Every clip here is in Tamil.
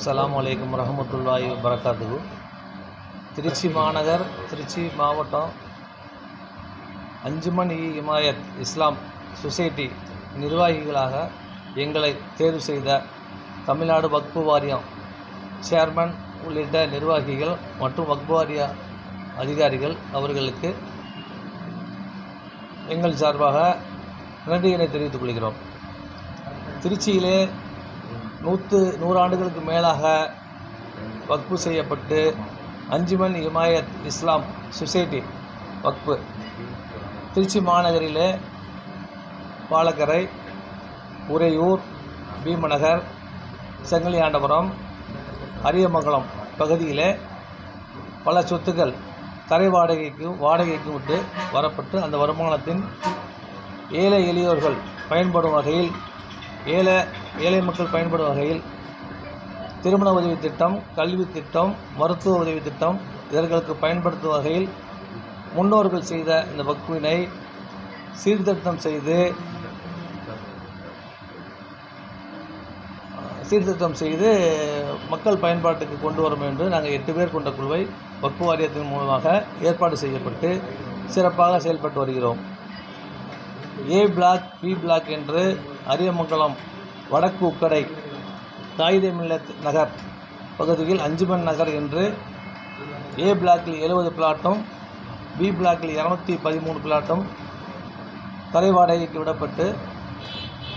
அஸ்லாம் வலைக்கம் வரஹமத்துல்லாஹி வரகாத்துகு திருச்சி மாநகர் திருச்சி மாவட்டம் அஞ்சுமணி இ இமாயத் இஸ்லாம் சொசைட்டி நிர்வாகிகளாக எங்களை தேர்வு செய்த தமிழ்நாடு வக்பு வாரியம் சேர்மன் உள்ளிட்ட நிர்வாகிகள் மற்றும் வக்பு வாரிய அதிகாரிகள் அவர்களுக்கு எங்கள் சார்பாக நன்றியினை தெரிவித்துக் கொள்கிறோம். திருச்சியிலே நூற்று நூறாண்டுகளுக்கு மேலாக வக்பு செய்யப்பட்டு அஞ்சுமன் இமாயத் இஸ்லாம் சொசைட்டி வக்பு. திருச்சி மாநகரிலே பாலக்கரை உறையூர் பீமநகர் செங்கலியாண்டபுரம் அரியமங்கலம் பகுதியிலே பல சொத்துக்கள் தரை வாடகைக்கு வாடகைக்கு விட்டு வரப்பட்டு அந்த வருமானத்தின் ஏழை எளியோர்கள் பயன்படும் வகையில் ஏழை ஏழை மக்கள் பயன்படும் வகையில் திருமண உதவி திட்டம் கல்வி திட்டம் மருத்துவ உதவி திட்டம் இவர்களுக்கு பயன்படுத்தும் வகையில் முன்னோர்கள் செய்த இந்த வக்குவினை சீர்திருத்தம் செய்து சீர்திருத்தம் செய்து மக்கள் பயன்பாட்டுக்கு கொண்டு வரும் என்று நாங்கள் எட்டு பேர் கொண்ட குழுவை வக்கு வாரியத்தின் மூலமாக ஏற்பாடு செய்யப்பட்டு சிறப்பாக செயல்பட்டு வருகிறோம். ஏ பிளாக் பி பிளாக் என்று அரியமங்கலம் வடக்கு உக்கடை காயிதே மில்லத் நகர் பகுதியில் அஞ்சுமன் நகர் என்று ஏ பிளாக்கில் எழுபது பிளாட்டும் பி பிளாக்கில் இரநூத்தி பதிமூணு பிளாட்டும் தரை வாடகைக்கு விடப்பட்டு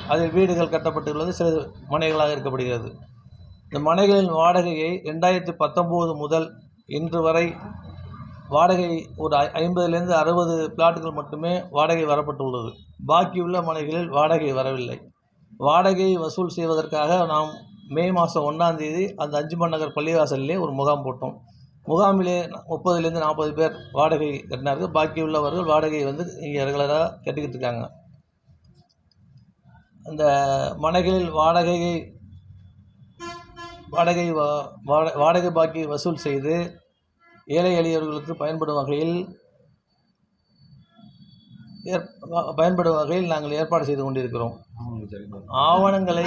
அதில் வீடுகள் கட்டப்பட்டுள்ளது. சில மனைகளாக இருக்கப்படுகிறது. இந்த மனைகளின் வாடகையை ரெண்டாயிரத்தி பத்தொம்போது முதல் இன்று வரை வாடகை ஒரு ஐ- ஐம்பதுலேருந்து அறுபது பிளாட்டுகள் மட்டுமே வாடகை வரப்பட்டுள்ளது. பாக்கியுள்ள மனைகளில் வாடகை வரவில்லை. வாடகை வசூல் செய்வதற்காக நாம் மே மாதம் ஒன்றாம் தேதி அந்த அஞ்சுமன் நகர் பள்ளிவாசல்லே ஒரு முகாம் போட்டோம். முகாமிலே முப்பதுலேருந்து நாற்பது பேர் வாடகை கட்டினார்கள். பாக்கியுள்ளவர்கள் வாடகையை வந்து இங்கே ரெகுலராக கட்டிக்கிட்டு இருக்காங்க. அந்த மனைகளில் வாடகையை வாடகை வா- வாடகை பாக்கி வசூல் செய்து ஏழை எளியவர்களுக்கு பயன்படும் வகையில் ஏற் பயன்படும் வகையில் நாங்கள் ஏற்பாடு செய்து கொண்டிருக்கிறோம். ஆவணங்களை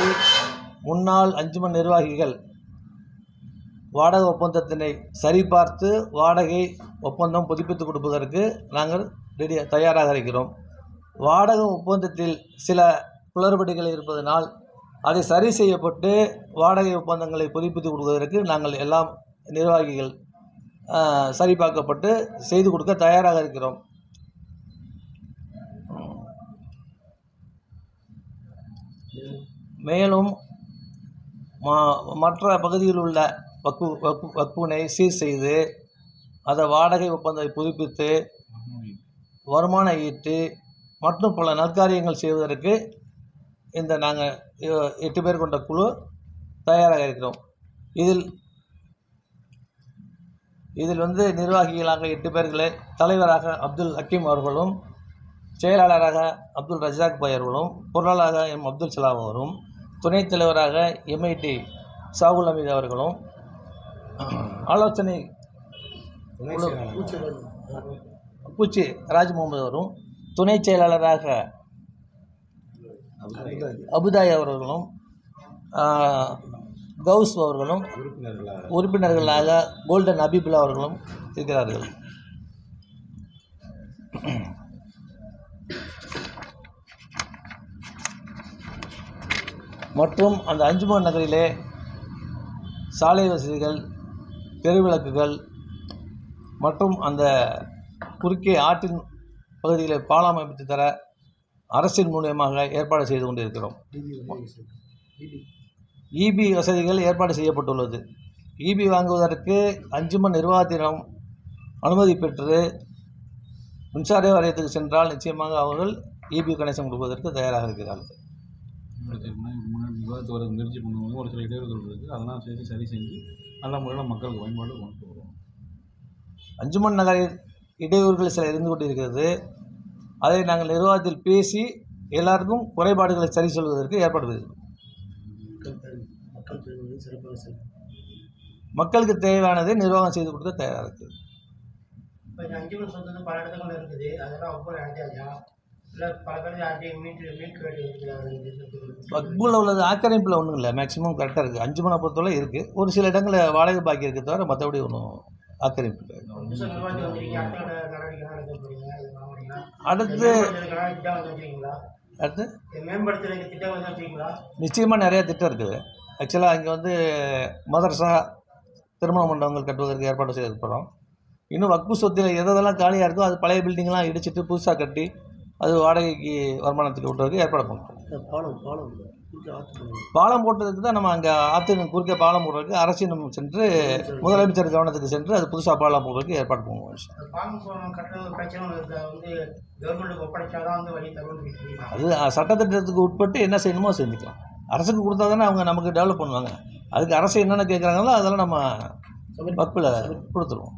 முன்னாள் அஞ்சுமன் நிர்வாகிகள் வாடகை ஒப்பந்தத்தினை சரிபார்த்து வாடகை ஒப்பந்தம் புதுப்பித்து கொடுப்பதற்கு நாங்கள் ரெடி தயாராக இருக்கிறோம். வாடகை ஒப்பந்தத்தில் சில குளறுபடிகள் இருப்பதனால் அதை சரி செய்யப்பட்டு வாடகை ஒப்பந்தங்களை புதுப்பித்து கொடுப்பதற்கு நாங்கள் எல்லாம் நிர்வாகிகள் சரிபார்க்கப்பட்டு செய்து கொடுக்க தயாராக இருக்கிறோம். மேலும் மா- மற்ற பகுதியில் உள்ள வக்கு வக்கு வக்குனை சீர் செய்து அதை வாடகை ஒப்பந்தத்தை புதுப்பித்து வருமானம் ஈட்டு மற்றும் பல நற்காரியங்கள் செய்வதற்கு இந்த நாங்கள் எட்டு பேர் கொண்ட குழு தயாராக இருக்கிறோம். இதில் இதில் வந்து நிர்வாகிகளாக எட்டு பேர்களே தலைவராக அப்துல் ஹக்கீம் அவர்களும் செயலாளராக அப்துல் ரஜாக் பாய் அவர்களும் பொருளாளராக எம் அப்துல் சலாம் அவரும் துணைத் தலைவராக எம்ஐடி சாகுல் அமீத் அவர்களும் ஆலோசனை பூச்சி ராஜ் முகமது அவரும் துணை செயலாளராக அபுதாய் அவர்களும் கவுஸ் அவர்களும் உறுப்பினர்களாக கோல்டன் அபிபுல்லா அவர்களும் இருக்கிறார்கள். மற்றும் அந்த அஞ்சுமன் நகரிலே சாலை வசதிகள் தெருவிளக்குகள் மற்றும் அந்த குறுக்கே ஆற்றின் பகுதிகளை பாலம் அமைத்து தர அரசின் மூலியமாக ஏற்பாடு செய்து கொண்டிருக்கிறோம். இபி வசதிகள் ஏற்பாடு செய்யப்பட்டுள்ளது. இபி வாங்குவதற்கு அஞ்சுமன் நிர்வாகத்திடம் அனுமதி பெற்று மின்சார வாரியத்துக்கு சென்றால் நிச்சயமாக அவர்கள் இபி கனெக்ஷன் கொடுப்பதற்கு தயாராக இருக்கிறார்கள். விவாதத்துக்கு முயற்சி பண்ணுவாங்க ஒரு சில இடையூறுகள் இருக்குது அதெல்லாம் சரி சரி செஞ்சு நல்ல முறையில் மக்களுக்கு பயன்பாடு கொண்டு வருவோம் அஞ்சுமன் நகரில் இடையூறுகள் சில இருந்து கொண்டிருக்கிறது. அதை நாங்கள் நிர்வாகத்தில் பேசி எல்லாருக்கும் குறைபாடுகளை சரி சொல்வதற்கு ஏற்பாடு செய்கிறோம் மக்களுக்கு தேவையானதை நிர்வாகம் செய்து கொடுக்க தயாராக இருக்குது. வக்புல உள்ளது ஆக்கிரமிப்பில் ஒன்றும் இல்லை. மேக்ஸிமம் கரெக்டாக இருக்குது அஞ்சு மணி பொறுத்தவரை இருக்குது ஒரு சில இடங்களில் வாடகை பாக்கி இருக்க தவிர மற்றபடி ஒன்றும் ஆக்கிரமிப்பு அடுத்த அடுத்து? நிச்சயமாக நிறையா திட்டம் இருக்குது. ஆக்சுவலாக இங்கே வந்து மதரசா திருமண மண்டபங்கள் கட்டுவதற்கு ஏற்பாடு செய்திருக்கிறோம். இன்னும் வக்பு சொத்தில் எதெல்லாம் காலியாக இருக்கோ அது பழைய பில்டிங்லாம் இடிச்சிட்டு புதுசாக கட்டி அது வாடகைக்கு வருமானத்துக்கு விட்டுறதுக்கு ஏற்பாடு பண்ணுறோம் பாலம் பாலம் போட்டதுக்கு தான் நம்ம அங்கே ஆற்று குறுக்கே பாலம் போடுறதுக்கு அரசிடம் சென்று முதலமைச்சர் கவனத்துக்கு சென்று அது புதுசாக பாலம் போடுறதுக்கு ஏற்பாடு பண்ணுவோம். அது சட்டத்திட்டத்துக்கு உட்பட்டு என்ன செய்யணுமோ செஞ்சுக்கலாம். அரசுக்கு கொடுத்தா தானே அவங்க நமக்கு டெவலப் பண்ணுவாங்க. அதுக்கு அரசு என்னென்ன கேட்குறாங்களோ அதெல்லாம் நம்ம வக்கில் கொடுத்துருவோம்.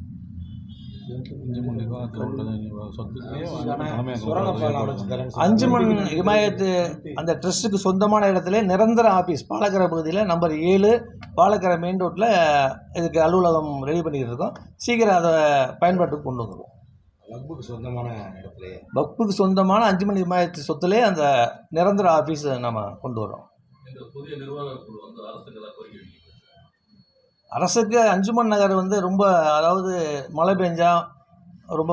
தலைமையாக அஞ்சுமன் இமாயத்து அந்த ட்ரஸ்ட்டுக்கு சொந்தமான இடத்துல நிரந்தர ஆஃபீஸ் பாலக்கரை பகுதியில் நம்பர் ஏழு பாலக்கரை மெயின் ரோட்டில் இதுக்கு அலுவலகம் ரெடி பண்ணிக்கிட்டு இருக்கோம். சீக்கிரம் அதை பயன்பாட்டுக்கு கொண்டு வந்துடுவோம் வக்புக்கு சொந்தமான இடத்துலயே வக்புக்கு சொந்தமான அஞ்சுமன் இமாயத்து சொத்துலேயே அந்த நிரந்தர ஆஃபீஸ் நம்ம கொண்டு வரோம் புதிய நிர்வாக குழு வந்து அரசுக்கு எல்லாம் கோரிக்கை வைக்கிறது அரசுக்கு அஞ்சுமன் நகர் வந்து ரொம்ப அதாவது மழை பெஞ்சா ரொம்ப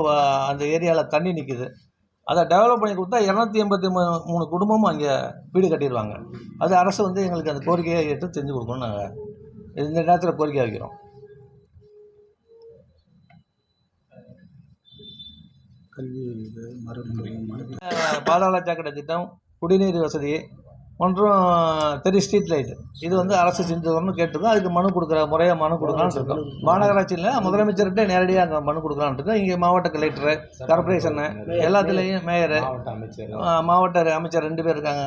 அந்த ஏரியாவில் தண்ணி நிற்குது அதை டெவலப் பண்ணி கொடுத்தா இரநூத்தி எண்பத்தி மூணு மூணு குடும்பமும் அங்கே வீடு கட்டிடுவாங்க. அது அரசு வந்து எங்களுக்கு அந்த கோரிக்கையை எடுத்து செஞ்சு கொடுக்கணும் நாங்கள் இந்த நேரத்தில் கோரிக்கை வைக்கிறோம். கல்வி பாதாள சாக்கடை திட்டம் குடிநீர் வசதி மற்றும் தெரி ஸ்ட்ரீட் லைட் இது வந்து அரசு செஞ்சு வரணும்னு கேட்டிருக்கோம் அதுக்கு மனு கொடுக்குற முறையாக மனு கொடுக்கலான்னு இருக்கோம் மாநகராட்சியில் முதலமைச்சர்கிட்ட நேரடியாக அங்கே மனு கொடுக்கலான்னு இருக்கோம். இங்கே மாவட்ட கலெக்டரு கார்பரேஷனு எல்லாத்துலேயும் மேயரு மாவட்ட அமைச்சர் ஆ, மாவட்ட அமைச்சர் ரெண்டு பேர் இருக்காங்க.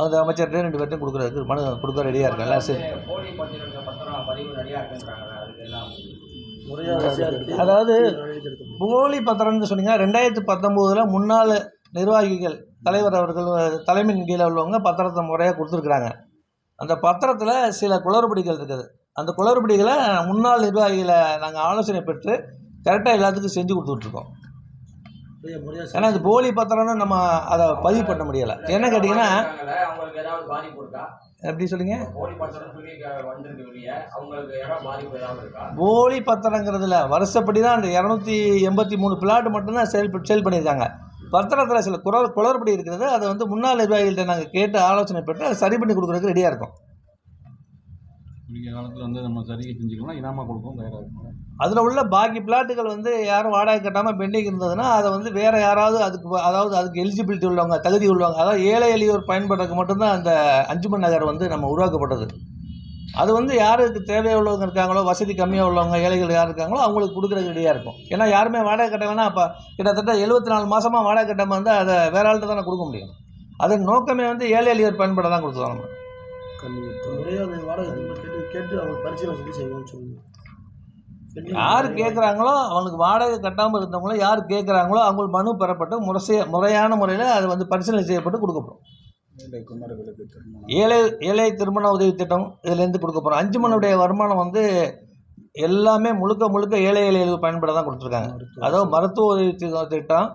அந்த அமைச்சர்கிட்ட ரெண்டு பேர்ட்டையும் கொடுக்குறதுக்கு மனு கொடுக்க ரெடியாக இருக்காங்க. எல்லாம் சரி அதாவது போலி பத்திரம்னு சொன்னீங்க. ரெண்டாயிரத்தி பத்தொம்போதில் முன்னாள் நிர்வாகிகள் தலைவர் அவர்கள் தலைமையின் கீழே உள்ளவங்க பத்திரத்தை முறையாக கொடுத்துருக்குறாங்க. அந்த பத்திரத்தில் சில குளறுபடிகள் இருக்குது. அந்த குளறுபடிகளை முன்னாள் நிர்வாகிகளை நாங்கள் ஆலோசனை பெற்று கரெக்டாக எல்லாத்துக்கும் செஞ்சு கொடுத்துட்ருக்கோம். ஏன்னா இது போலி பத்திரம்னு நம்ம அதை பதிவு பண்ண முடியலை. என்ன கேட்டிங்கன்னா எப்படி சொல்லுங்க? போலி பத்திரங்கிறதுல வருஷப்படி தான் அந்த இரநூத்தி எண்பத்தி மூணு பிளாட் மட்டும்தான் சேல் சேல் பண்ணியிருக்காங்க பத்திரத்தில் சில குளறு குளறுபடி இருக்கிறது அதை வந்து முன்னாள் நிர்வாகிகள்கிட்ட நாங்கள் கேட்டு ஆலோசனை பெற்று அதை சரி பண்ணி கொடுக்குறதுக்கு ரெடியாக இருக்கோம். குறுகிய காலத்தில் வந்து நம்ம சரிகை செஞ்சுக்கலாம் இனாமா கொடுக்கவும் தயாராக இருக்கும். அதில் உள்ள பாக்கி பிளாட்டுகள் வந்து யாரும் வாடகை கட்டாமல் பெண்டிங் இருந்ததுன்னா அதை வந்து வேறு யாராவது அதுக்கு அதாவது அதுக்கு எலிஜிபிலிட்டி உள்ளவங்க தகுதி உள்ளவங்க அதாவது ஏழை எளியோர் பயன்படுறதுக்கு மட்டும்தான் அந்த அஞ்சுமன் நகர் வந்து நம்ம உருவாக்கப்பட்டது. அது வந்து யாருக்கு தேவையுள்ளவங்க இருக்காங்களோ வசதி கம்மியாக உள்ளவங்க ஏழைகள் யார் இருக்காங்களோ அவங்களுக்கு கொடுக்குறதுக்கு ரெடியாக இருக்கும். ஏன்னா யாருமே வாடகை கட்டலைன்னா அப்போ கிட்டத்தட்ட எழுபத்தி நாலு மாதமாக வாடகை கட்டாமல் வந்து அதை வேற ஆள்கிட்ட தானே கொடுக்க முடியும். அதன் நோக்கமே வந்து ஏழை எளியோர் பயன்பட தான் கொடுத்துருவாங்க நம்ம யார் கேட்குறாங்களோ அவங்களுக்கு வாடகை கட்டாமல் இருந்தவங்களோ யார் கேட்குறாங்களோ அவங்களுக்கு மனு பெறப்பட்டு முறைய முறையான முறையில் அது வந்து பரிசீலனை செய்யப்பட்டு கொடுக்கப்படும். ஏழை ஏழை திருமண உதவி திட்டம் இதுலேருந்து கொடுக்க போகிறோம் அஞ்சு மனுடைய வருமானம் வந்து எல்லாமே முழுக்க முழுக்க ஏழை எளியர்களுக்கு பயன்பட தான் கொடுத்துருக்காங்க. அதாவது மருத்துவ உதவி திட்டம்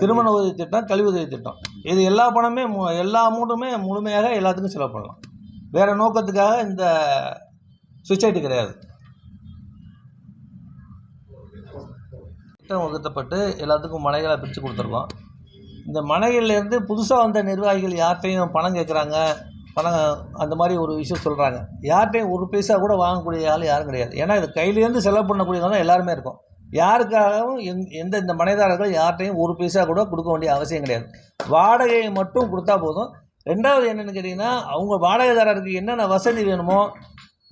திருமண உதவி திட்டம் கல்வி உதவி திட்டம். இது எல்லா பணமே எல்லா அமௌண்ட்டுமே முழுமையாக எல்லாத்துக்கும் செலவு பண்ணலாம். வேறு நோக்கத்துக்காக இந்த சொசைட்டி கிடையாது. திட்டம் வகுத்தப்பட்டு எல்லாத்துக்கும் மனைகளை பிரித்து கொடுத்துருக்கோம். இந்த மனைகள்லேருந்து புதுசாக வந்த நிர்வாகிகள் யார்கிட்டையும் பணம் கேட்குறாங்க பணம் அந்த மாதிரி ஒரு விஷயம் சொல்கிறாங்க யார்கிட்டையும் ஒரு பைசா கூட வாங்கக்கூடிய ஆள் யாரும் கிடையாது. ஏன்னா இது கையிலேருந்து செலவு பண்ணக்கூடியவங்க தான் எல்லாருமே இருக்கும். யாருக்காகவும் எந் எந்த இந்த மனைதாரர்கள் யார்கிட்டையும் ஒரு பைசா கூட கொடுக்க வேண்டிய அவசியம் கிடையாது. வாடகையை மட்டும் கொடுத்தா போதும். ரெண்டாவது என்னென்னு கேட்டிங்கன்னா அவங்க வாடகைதாரருக்கு என்னென்ன வசதி வேணுமோ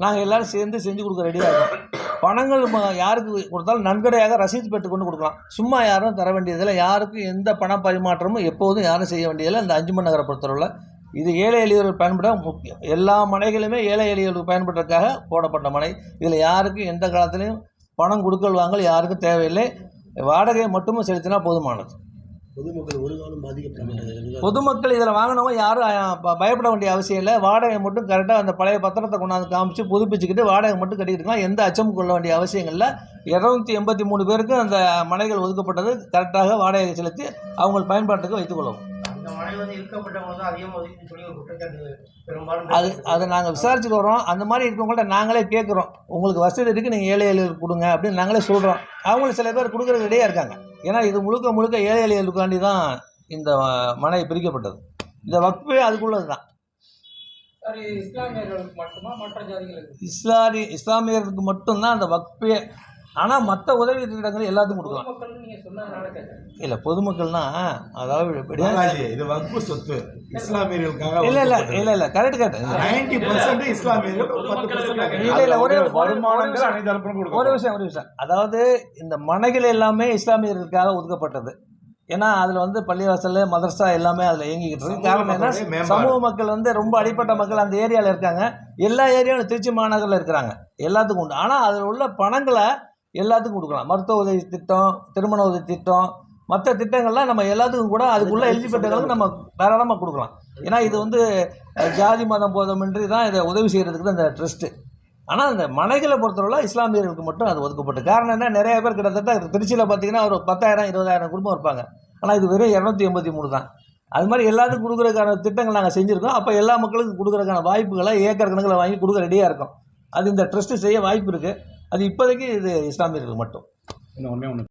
நாங்கள் எல்லோரும் சேர்ந்து செஞ்சு கொடுக்க ரெடியாக இருக்கோம். பணங்கள் யாருக்கு கொடுத்தாலும் நன்கொடையாக ரசீது பெற்றுக்கொண்டு கொடுக்கலாம். சும்மா யாரும் தர வேண்டியதில்லை. யாருக்கும் எந்த பண பரிமாற்றமும் எப்போதும் யாரும் செய்ய வேண்டியதில்லை. இந்த அஞ்சுமன் நகரை பொறுத்தளவில் இது ஏழை எளியவர்கள் பயன்பட முக்கியம். எல்லா மனைகளுமே ஏழை எளியவர்கள் பயன்படுறதுக்காக போடப்பட்ட மனை. இதில் யாருக்கும் எந்த காலத்துலேயும் பணம் கொடுக்கல் வாங்கல் யாருக்கும் தேவையில்லை. வாடகையை மட்டுமே செலுத்தினா போதுமானது. பொதுமக்கள் ஒரு காலம் பாதிக்கப்பட மாட்டாங்க பொதுமக்கள் இதில் வாங்கினவங்க யாரும் பயப்பட வேண்டிய அவசியம் இல்லை. வாடகை மட்டும் கரெக்டாக அந்த பழைய பத்திரத்தை கொண்டாந்து காமிச்சு புதுப்பிச்சுக்கிட்டு வாடகை மட்டும் கட்டிக்கிட்டு இருக்கலாம் எந்த அச்சமும் கொள்ள வேண்டிய அவசியம் இல்லை. இரநூத்தி எண்பத்தி மூணு பேருக்கு அந்த மனைகள் ஒதுக்கப்பட்டது. கரெக்டாக வாடகை செலுத்தி அவங்க பயன்பாட்டுக்கு வைத்துக்கொள்ளவும் அது அதை நாங்கள் விசாரிச்சுட்டு வரோம் அந்த மாதிரி இருக்கவங்கள்ட்ட நாங்களே கேட்குறோம். உங்களுக்கு வசதி இருக்குது நீங்கள் ஏழை எளியர்களுக்கு கொடுங்க அப்படின்னு நாங்களே சொல்கிறோம் அவங்களும் சில பேர் கொடுக்குறது ரெடியாக இருக்காங்க. ஏன்னா இது முழுக்க முழுக்க ஏழை எளியர்களுக்காண்டி தான் இந்த மனை பிரிக்கப்பட்டது. இந்த வக்ஃபே அதுக்குள்ளது தான் இஸ்லாமியர்களுக்கு மட்டும்தான் அந்த வக்ஃபே ஆனால் மற்ற உதவி திட்டங்கள் எல்லாத்துக்கும் கொடுக்கலாம். இல்லை பொதுமக்கள்னா அதாவது இது வக்பு சொத்து. இஸ்லாமியர்களுக்காக இல்லை இல்லை இல்லை இல்லை கரெக்ட் கரெக்ட் நைன்டி பர்சன்ட் இஸ்லாமியர்கள் இல்லை இல்லை ஒரே வருமானங்கள் ஒரு அனைத்து ஒரு விஷயம் ஒரு விஷயம். அதாவது இந்த மனைகள் எல்லாமே இஸ்லாமியர்களுக்காக ஒதுக்கப்பட்டது. ஏன்னா அதில் வந்து பள்ளிவாசல் மதரசா எல்லாமே அதில் இயங்கிக்கிட்டு இருக்கு. சமூக காரணம் என்ன. சமூக மக்கள் வந்து ரொம்ப அடிப்பட்ட மக்கள் அந்த ஏரியாவில் இருக்காங்க. எல்லா ஏரியாவும் திருச்சி மாநகரில் இருக்கிறாங்க. எல்லாத்துக்கும் உண்டு. ஆனால் அதில் உள்ள பணங்களை எல்லாத்துக்கும் கொடுக்கலாம். மருத்துவ உதவி திட்டம் திருமண உதவி திட்டம் மற்ற திட்டங்கள்லாம் நம்ம எல்லாத்துக்கும் கூட அதுக்குள்ள எலிஜிபிலிட்டிகளுக்கு நம்ம தாராளமாக கொடுக்கலாம். ஏன்னா இது வந்து ஜாதி மதம் போதமின்றி தான் இதை உதவி செய்கிறதுக்கு தான் இந்த ட்ரஸ்ட்டு ஆனால் அந்த மனைகளை பொறுத்தவரை இஸ்லாமியர்களுக்கு மட்டும் அது ஒதுக்கப்பட்டு காரணம் என்ன? நிறைய பேர் கிட்டத்தட்ட திருச்சியில் பார்த்தீங்கன்னா ஒரு பத்தாயிரம் இருபதாயிரம் குடும்பம் இருப்பாங்க. ஆனால் இது வெறும் இரநூத்தி எண்பத்தி மூணு தான். அது மாதிரி எல்லாத்துக்கும் கொடுக்குறதுக்கான திட்டங்கள் நாங்கள் செஞ்சுருக்கோம். அப்போ எல்லா மக்களுக்கும் கொடுக்குறதுக்கான வாய்ப்புகளை ஏக்கர் கணக்கில் வாங்கி கொடுக்க ரெடியாக இருக்கும். அது இந்த ட்ரஸ்ட்டு செய்ய வாய்ப்பு இருக்குது அது இப்போதைக்கு இது இஸ்லாமியர்கள் மட்டும். இன்னும் ஒன்றே ஒன்று